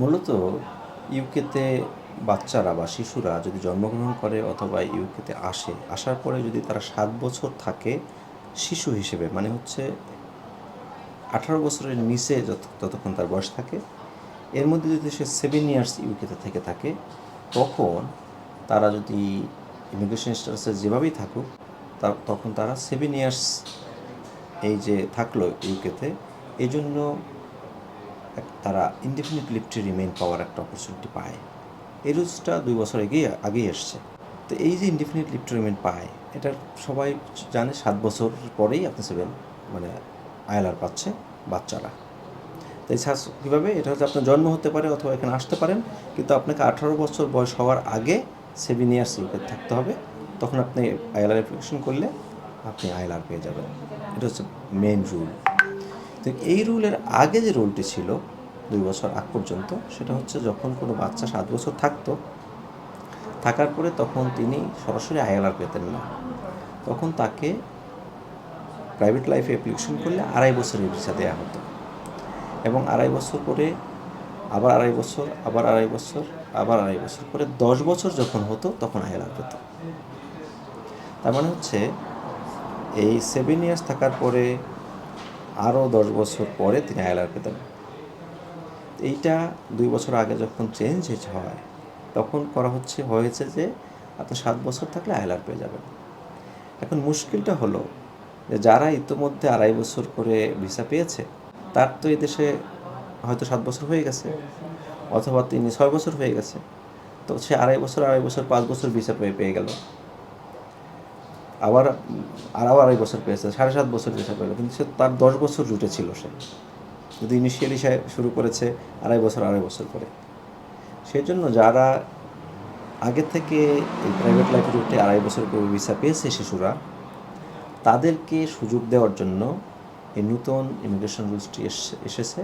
মূলত ইউকেতে বাচ্চারা বা শিশুরা যদি জন্মগ্রহণ করে অথবা ইউকেতে আসে, আসার পরে যদি তারা সাত বছর থাকে শিশু হিসেবে মানে হচ্ছে আঠারো বছরের নিচে যত যতক্ষণ তার বয়স থাকে, এর মধ্যে যদি সে সেভেন ইয়ার্স ইউকেতে থেকে থাকে, তখন তারা যদি ইমিগ্রেশন স্ট্যাটাসে যেভাবেই থাকুক, তা, তখন তারা সেভেন ইয়ার্স এই যে থাকল ইউকেতে এই জন্য তারা ইনডিফিনিট লিভ টু রিমেইন পাওয়ার একটা অপরচুনিটি পায়। এই রুলসটা দুই বছর আগেই আগেই এসছে। তো এই যে ইনডিফিনিট লিভ টু রিমেইন পায় এটা সবাই জানে সাত বছর পরেই আপনি সেভেন মানে আয়লার পাচ্ছে বাচ্চারা। তো এই শ্বাস কীভাবে? এটা হচ্ছে আপনার জন্ম হতে পারে অথবা এখানে আসতে পারেন, কিন্তু আপনাকে আঠারো বছর বয়স হওয়ার আগে সেভেন ইয়ার্স ইউকে থাকতে হবে। তখন আপনি আইএলআর অ্যাপ্লিকেশন করলে আপনি আইএলআর পেয়ে যাবেন। এটা হচ্ছে মেন রুল তো এই রুলের আগে যে রুলটি ছিল দুই বছর আগ পর্যন্ত। সেটা হচ্ছে যখন কোনো বাচ্চা সাত বছর থাকতো, থাকার পরে তখন তিনি সরাসরি আইএলআর পেতেন না। তখন তাকে প্রাইভেট লাইফে অ্যাপ্লিকেশন করলে আড়াই বছরের ভিসা দেওয়া হতো। এবং আড়াই বছর করে আবার আড়াই বছর, আবার আড়াই বছর, আবার আড়াই বছর পরে দশ বছর যখন হতো তখন আইএলআর পেত। তার মানে হচ্ছে এই সেভেন ইয়ার্স থাকার পরে আরও দশ বছর পরে তিনি আইএলআর পেতেন। এইটা দুই বছর আগে যখন চেঞ্জ হয় তখন করা হচ্ছে, হয়েছে যে আপনি সাত বছর থাকলে আইএলআর পেয়ে যাবেন। এখন মুশকিলটা হলো যে, যারা ইতোমধ্যে আড়াই বছর করে ভিসা পেয়েছে, তার তো এই দেশে হয়তো সাত বছর হয়ে গেছে, অথবা তিনি ছয় বছর হয়ে গেছে, তো সে আড়াই বছর আড়াই বছর, পাঁচ বছর ভিসা পেয়ে পেয়ে গেল। আবার, আরও আড়াই বছর পেয়েছে, সাড়ে সাত বছর ভিসা পেয়ে গেল, কিন্তু সে তার দশ বছর রুটে ছিল সে। যদি ইনিশিয়ালি সে শুরু করেছে আড়াই বছর আড়াই বছর পরে। সেই জন্য যারা আগে থেকে এই প্রাইভেট লাইফে উঠে আড়াই বছর পরে ভিসা পেয়েছে শিশুরা, তাদেরকে সুযোগ দেওয়ার জন্য এই নূতন ইমিগ্রেশন রুলসটি এসেছে।